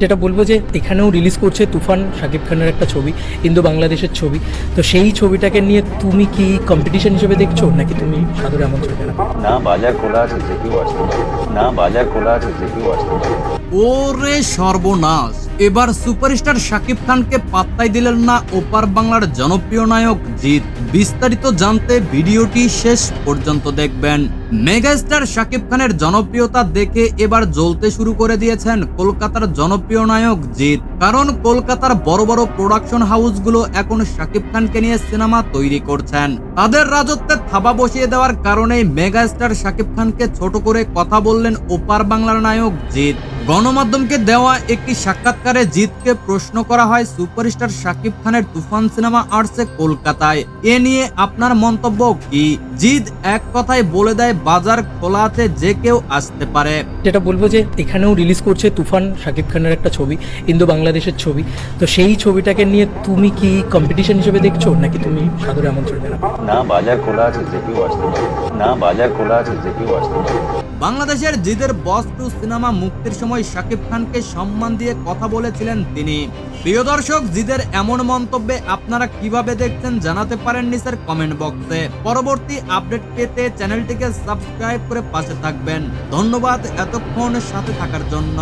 যেটা বলব যে এখানেও রিলিজ করছে তুফান শাকিব খানের একটা ছবি ইন্দো বাংলাদেশের ছবি। তো সেই ছবিটাকে নিয়ে তুমি কি কম্পিটিশন হিসেবে দেখছ নাকি তুমি সাদরে এমন ছবি না বাজার খোলা আছে যে কেউ আসতে না। বাজার খোলা আছে যে কেউ আসতে পারে ওরে সর্বনাশ। এবার সুপারস্টার শাকিব খানকে পাত্তাই দিলেন না ওপার বাংলার জনপ্রিয় নায়ক জিৎ। বিস্তারিত জানতে ভিডিওটি শেষ পর্যন্ত দেখবেন। মেগাস্টার শাকিব খানের জনপ্রিয়তা দেখে এবার জ্বলতে শুরু করে দিয়েছেন কলকাতার জনপ্রিয় নায়ক জিৎ। কারণ কলকাতার বড় বড় প্রোডাকশন হাউসগুলো এখন শাকিব খানকে নিয়ে সিনেমা তৈরি করছেন। তাদের রাজত্বে থাবা বসিয়ে দেওয়ার কারণেই মেগাস্টার শাকিব খানকে ছোট করে কথা বললেন ওপার বাংলার নায়ক জিৎ। গণমাধ্যমকে দেওয়া একটি সাক্ষাৎকারে জিতকে প্রশ্ন করা হয় সুপারস্টার শাকিব খানের তুফান সিনেমা আর্টসে কলকাতায়। এ নিয়ে আপনার মন্তব্য কি? জিৎ এক কথায় বলে দেয় বাজার খোলা আছে যে কেউ আসতে পারে। যেটা বলব যে এখানেও রিলিজ করছে তুফান শাকিব খানের একটা ছবি ইন্দো বাংলাদেশের ছবি। তো সেই ছবিটাকে নিয়ে তুমি কি কম্পিটিশন হিসেবে দেখছ নাকি তুমি সাদরে আমন্ত্রণ জানাবে না বাজার খোলা আছে যে কেউ আসতে পারে। না বাজার খোলা আছে যে কেউ আসতে পারে। বাংলাদেশের জিদের বস টু সিনেমা মুক্তির সময় শাকিব খানকে সম্মান দিয়ে কথা বলেছিলেন তিনি। প্রিয় দর্শক জিদের এমন মন্তব্যে আপনারা কীভাবে দেখছেন জানাতে পারেন নিচের কমেন্ট বক্সে পরবর্তী আপডেট পেতে চ্যানেলটিকে সাবস্ক্রাইব করে পাশে থাকবেন। ধন্যবাদ এতক্ষণ সাথে থাকার জন্য।